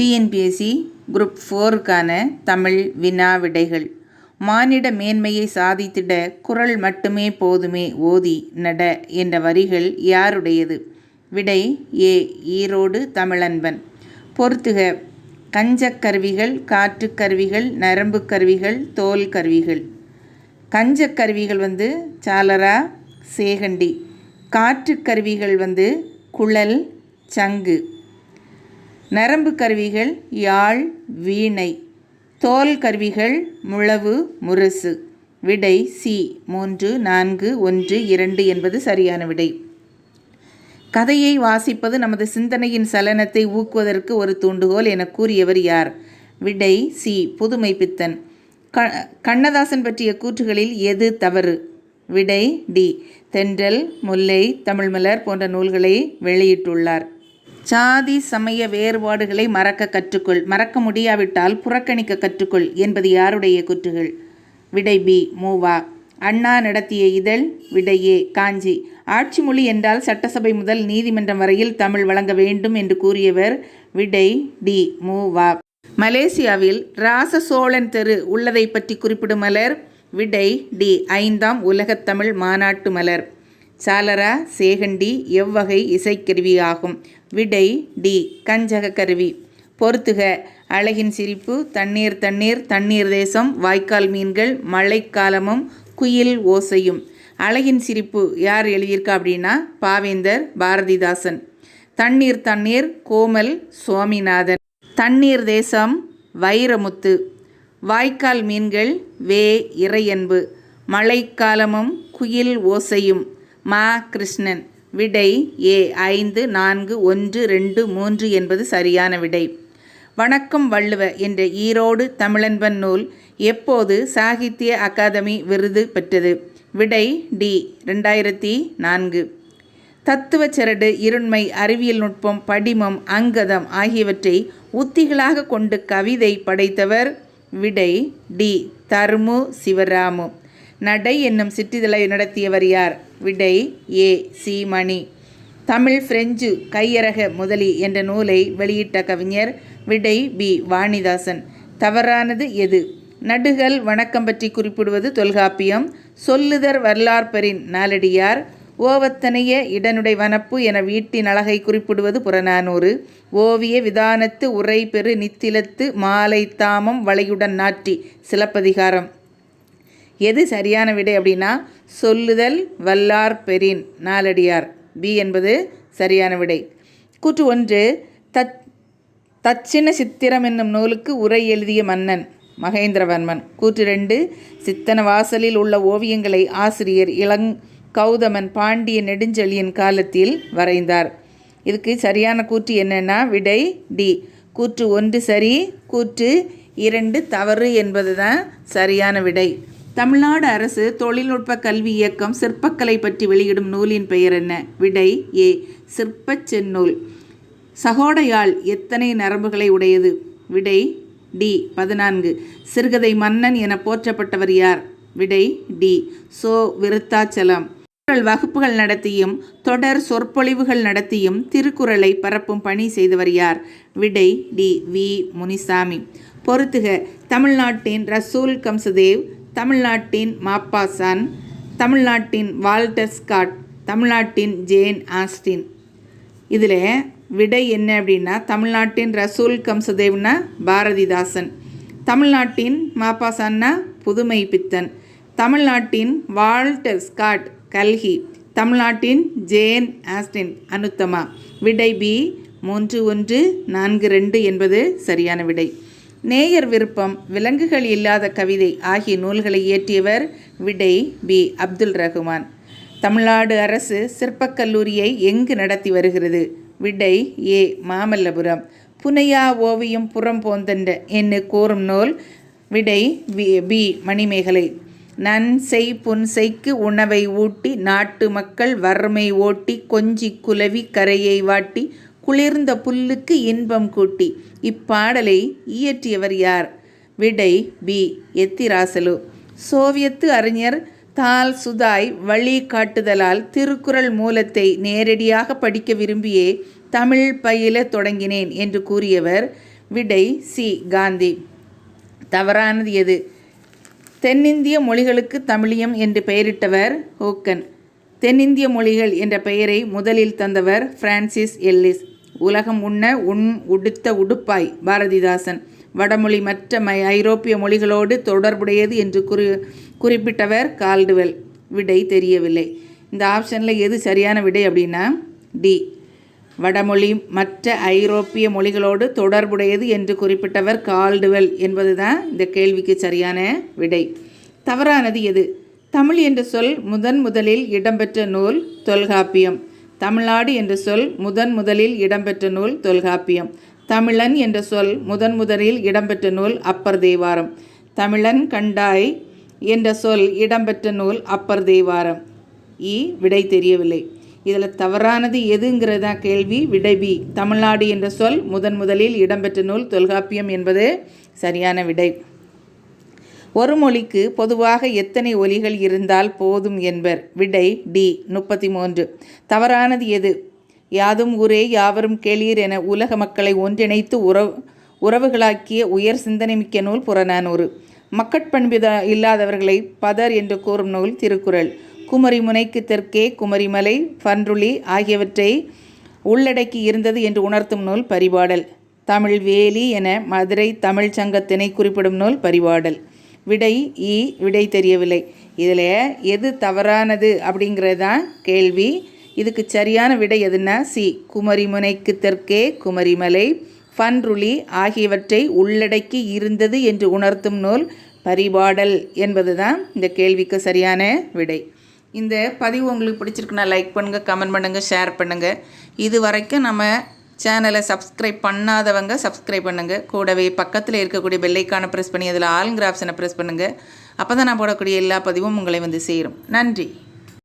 TNPSC group ஃபோருக்கான Tamil வினா விடைகள். மானிட மேன்மையை சாதித்திட குரல் மட்டுமே போதுமே ஓதி நட என்ற வரிகள் யாருடையது? விடை ஏ. ஈரோடு தமிழன்பன். பொறுத்துக. கஞ்சக்கருவிகள் காற்றுக்கருவிகள் கருவிகள் நரம்பு கருவிகள் தோல் கருவிகள். கஞ்சக்கருவிகள் வந்து சாலரா சேகண்டி. காற்றுக்கருவிகள் வந்து குழல் சங்கு. நரம்பு கருவிகள் யாழ் வீணை. தோல் கருவிகள் முழவு முரசு. விடை சி. மூன்று நான்கு ஒன்று இரண்டு என்பது சரியான விடை. கதையை வாசிப்பது நமது சிந்தனையின் சலனத்தை ஊக்குவதற்கு ஒரு தூண்டுகோல் என கூறியவர் யார்? விடை சி. புதுமை பித்தன். க கண்ணதாசன் பற்றிய கூற்றுகளில் எது தவறு? விடை டி. தென்றல் முல்லை தமிழ்மலர் போன்ற நூல்களை வெளியிட்டுள்ளார். சாதி சமய வேறுபாடுகளை மறக்க கற்றுக்கொள். மறக்க முடியாவிட்டால் புறக்கணிக்க கற்றுக்கொள் என்பது யாருடைய கூற்றுகள்? விடை பி மூவா. அண்ணா நடத்திய இதழ் விடையே காஞ்சி. ஆட்சி மொழி என்றால் சட்டசபை முதல் நீதிமன்றம் வரையில் தமிழ் வழங்க வேண்டும் என்று கூறியவர் விடை டி மூவா. மலேசியாவில் ராச சோழன் தெரு உள்ளதை பற்றி குறிப்பிடும் மலர் விடை டி ஐந்தாம் உலகத்தமிழ் மாநாட்டு மலர். சாலரா சேகண்டி எவ்வகை இசைக்கருவியாகும். விடை டி. கஞ்சக கருவி. பொறுத்துக. அழகின் சிரிப்பு தண்ணீர் தண்ணீர் தண்ணீர் தேசம் வாய்க்கால் மீன்கள் மழைக்காலமும் குயில் ஓசையும். அழகின் சிரிப்பு யார் எழுதியிருக்கா அப்படின்னா பாவேந்தர் பாரதிதாசன். தண்ணீர் தண்ணீர் கோமல் சுவாமிநாதன். தண்ணீர் தேசம் வைரமுத்து. வாய்க்கால் மீன்கள் வே இறையன்பு. மழைக்காலமும் குயில் ஓசையும். மா. கிருஷ்ணன். விடை ஏ ஐந்து நான்கு ஒன்று ரெண்டு மூன்று என்பது சரியான விடை. வணக்கம் வள்ளுவ என்ற ஈரோடு தமிழன்பன் நூல் எப்போது சாகித்ய அகாதமி விருது பெற்றது? விடை டி ரெண்டாயிரத்தி நான்கு. தத்துவச்சரடு இருண்மை அறிவியல் நுட்பம் படிமம் அங்கதம் ஆகியவற்றை உத்திகளாக கொண்டு கவிதை படைத்தவர் விடை டி தர்மு சிவராமு. நடை என்னும் சிற்றிதழை நடத்தியவர் யார்? விடை ஏ. சீமணி தமிழ் பிரெஞ்சு கையரக முதலி என்ற நூலை வெளியிட்ட கவிஞர் விடை பி. வாணிதாசன். தவறானது எது? நடுகள் வணக்கம் பற்றி குறிப்பிடுவது தொல்காப்பியம். சொல்லுதர் வரலாற்பெறின் நாலடியார் ஓவத்தனைய இடனுடை வனப்பு என வீட்டின் அழகை குறிப்பிடுவது புறநானூறு. ஓவிய விதானத்து உரை பெரு நித்திலத்து மாலை தாமம் வளையுடன் நாட்டி சிலப்பதிகாரம். எது சரியான விடை அப்படின்னா சொல்லுதல் வல்லார் பெரின் நாலடியார் பி என்பது சரியான விடை. கூற்று ஒன்று தத் தச்சின சித்திரம் என்னும் நூலுக்கு உரை எழுதிய மன்னன் மகேந்திரவர்மன். கூற்று ரெண்டு சித்தன வாசலில் உள்ள ஓவியங்களை ஆசிரியர் இளங் கௌதமன் பாண்டிய நெடுஞ்செழியன் காலத்தில் வரைந்தார். இதுக்கு சரியான கூற்று என்னென்னா விடை டி கூற்று ஒன்று சரி கூற்று இரண்டு தவறு என்பது தான் சரியான விடை. தமிழ்நாடு அரசு தொழில்நுட்ப கல்வி இயக்கம் சிற்பக்கலை பற்றி வெளியிடும் நூலின் பெயர் என்ன? விடை ஏ. சிற்பச் செந்நூல். சகோடையால் எத்தனை நரம்புகளை உடையது? விடை டி. பதினான்கு. சிறுகதை மன்னன் என போற்றப்பட்டவர் யார்? விடை டி. சோ. விருத்தாச்சலம். வகுப்புகள் நடத்தியும் தொடர் சொற்பொழிவுகள் நடத்தியும் திருக்குறளை பரப்பும் பணி செய்தவர் யார்? விடை டி. வி. முனிசாமி. பொறுத்துக. தமிழ்நாட்டின் ரசூல் கம்சதேவ் தமிழ்நாட்டின் மாப்பாசான் தமிழ்நாட்டின் வால்டர் ஸ்காட் தமிழ்நாட்டின் ஜேன் ஆஸ்டின். இதில் விடை என்ன அப்படின்னா தமிழ்நாட்டின் ரசூல் கம்சதேவ்னா பாரதிதாசன் தமிழ்நாட்டின் மாப்பாசான்னா புதுமை பித்தன் தமிழ்நாட்டின் வால்டர் ஸ்காட் கல்கி தமிழ்நாட்டின் ஜேன் ஆஸ்டின் அனுத்தமா. விடை பி மூன்று ஒன்று நான்கு ரெண்டு என்பது சரியான விடை. நேயர் விருப்பம் விலங்குகள் இல்லாத கவிதை ஆகிய நூல்களை இயற்றியவர் விடை பி. அப்துல் ரகுமான் தமிழ்நாடு அரசு சிற்பக் கல்லூரியை எங்கு நடத்தி வருகிறது? விடை ஏ. மாமல்லபுரம். புனையா ஓவியம் புறம் போந்தண்ட என்று கூறும் நூல் விடை பி பி. மணிமேகலை. நன் செய் புன்செய்க்கு உணவை ஊட்டி நாட்டு மக்கள் வறுமை ஓட்டி கொஞ்சி குலவி கரையை வாட்டி குளிர்ந்த புல்லுக்கு இன்பம் கூட்டி இப்பாடலை இயற்றியவர் யார்? விடை பி. எத்திராசலு. சோவியத்து அறிஞர் தால் சுதாய் வழி காட்டுதலால் திருக்குறள் மூலத்தை நேரடியாக படிக்க விரும்பியே தமிழ் பயில தொடங்கினேன் என்று கூறியவர் விடை சி. காந்தி. தவறானது எது? தென்னிந்திய மொழிகளுக்கு தமிழியம் என்று பெயரிட்டவர் ஹோக்கன். தென்னிந்திய மொழிகள் என்ற பெயரை முதலில் தந்தவர் பிரான்சிஸ் எல்லிஸ். உலகம் உண்ண உண் உடுத்த உடுப்பாய் பாரதிதாசன். வடமொழி மற்ற மை ஐரோப்பிய மொழிகளோடு தொடர்புடையது என்று குறி குறிப்பிட்டவர் கால்டுவெல். விடை தெரியவில்லை. இந்த ஆப்ஷனில் எது சரியான விடை அப்படின்னா டி. வடமொழி மற்ற ஐரோப்பிய மொழிகளோடு தொடர்புடையது என்று குறிப்பிட்டவர் கால்டுவெல் என்பதுதான் இந்த கேள்விக்கு சரியான விடை. தவறானது எது? தமிழ் என்ற சொல் முதன் முதலில் இடம்பெற்ற நூல் தொல்காப்பியம். தமிழ்நாடு என்ற சொல் முதன் முதலில் இடம்பெற்ற நூல் தொல்காப்பியம். தமிழன் என்ற சொல் முதன் முதலில் இடம்பெற்ற நூல் அப்பர் தேவாரம். தமிழன் கண்டாய் என்ற சொல் இடம்பெற்ற நூல் அப்பர் தேவாரம். இ. விடை தெரியவில்லை. இதில் தவறானது எதுங்கிறதா கேள்வி? விடை பி. தமிழ்நாடு என்ற சொல் முதன் முதலில் இடம்பெற்ற நூல் தொல்காப்பியம் என்பது சரியான விடை. ஒரு மொழிக்கு பொதுவாக எத்தனை ஒலிகள் இருந்தால் போதும் என்பர். விடை டி முப்பத்தி மூன்று தவறானது எது? யாதும் ஊரே யாவரும் கேளீர் என உலக மக்களை ஒன்றிணைத்து உறவு உறவுகளாக்கிய உயர் சிந்தனை மிக்க நூல் புறநானூறு. மக்கட்பண்பித இல்லாதவர்களை பதர் என்று கூறும் நூல் திருக்குறள். குமரி முனைக்கு தெற்கே குமரிமலை பன்ருளி ஆகியவற்றை உள்ளடக்கி இருந்தது என்று உணர்த்தும் நூல் பரிபாடல். தமிழ் வேலி என மதுரை தமிழ்ச்சங்கத்தினை குறிப்பிடும் நூல் பரிபாடல். விடை இ விடை தெரியவில்லை. இதில் எது தவறானது அப்படிங்கிறது தான் கேள்வி. இதுக்கு சரியான விடை எதுன்னா சி குமரிமுனைக்கு தெற்கே குமரிமலை ஃபன்ருளி ஆகியவற்றை உள்ளடக்கி இருந்தது என்று உணர்த்தும் நூல் பரிபாடல் என்பது தான் இந்த கேள்விக்கு சரியான விடை. இந்த பதிவு உங்களுக்கு பிடிச்சிருக்குன்னா லைக் பண்ணுங்கள் கமெண்ட் பண்ணுங்கள் ஷேர் பண்ணுங்கள் இது வரைக்கும் நம்ம சேனலை சப்ஸ்கிரைப் பண்ணாதவங்க சப்ஸ்கிரைப் பண்ணுங்கள் கூடவே பக்கத்தில் இருக்கக்கூடிய பெல்லைக்கான ப்ரெஸ் பண்ணி அதில் ஆளுங்கிற ஆப்ஷனை ப்ரெஸ் பண்ணுங்கள் அப்போ தான் நான் போடக்கூடிய எல்லா பதிவும் உங்களை வந்து சேரும். நன்றி.